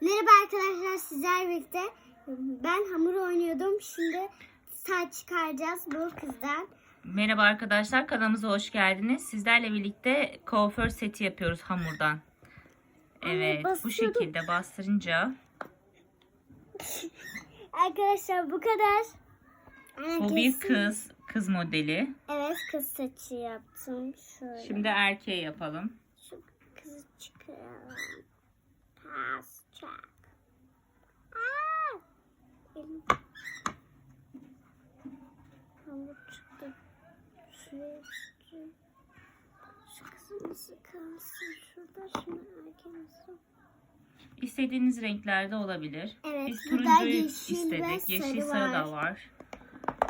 Merhaba arkadaşlar sizler birlikte. Ben hamur oynuyordum. Şimdi saç çıkaracağız bu kızdan. Merhaba arkadaşlar kanalımıza hoş geldiniz. Sizlerle birlikte kuaför seti yapıyoruz hamurdan. Evet bu bastırdım. şekilde bastırınca Arkadaşlar bu kadar. Ana, bu bir kız kız modeli. Evet kız saçı yaptım. Şöyle. Şimdi erkeği yapalım. Şu kızı çıkaralım. Şu kalsın. Şurada. İstediğiniz renklerde olabilir. Evet, Biz ve istedik. Yeşil sarı da var.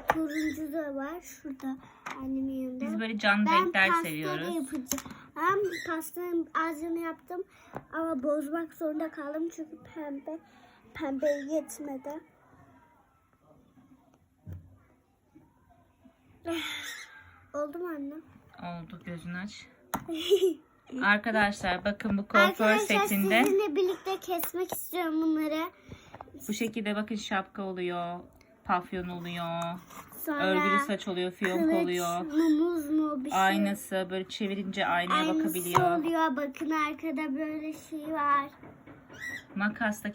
Turuncu da var. Şurada annemin yanında. Biz böyle canlı Ben renkler seviyoruz. yapacağım. Ben pastanın ağzını yaptım ama bozmak zorunda kaldım çünkü pembe pembe yetmedi. Oldu mu anne? Oldu gözünü aç. Arkadaşlar bakın bu kuaför Arkadaşlar setinde sizinle birlikte kesmek istiyorum bunları. bu şekilde bakın şapka oluyor. Pafyon oluyor. Sonra Örgülü saç oluyor. Fiyonk kılıç oluyor. mu muz mu bir şey. Aynası böyle çevirince aynaya Aynısı bakabiliyor. oluyor. Bakın arkada böyle şey var. Makas da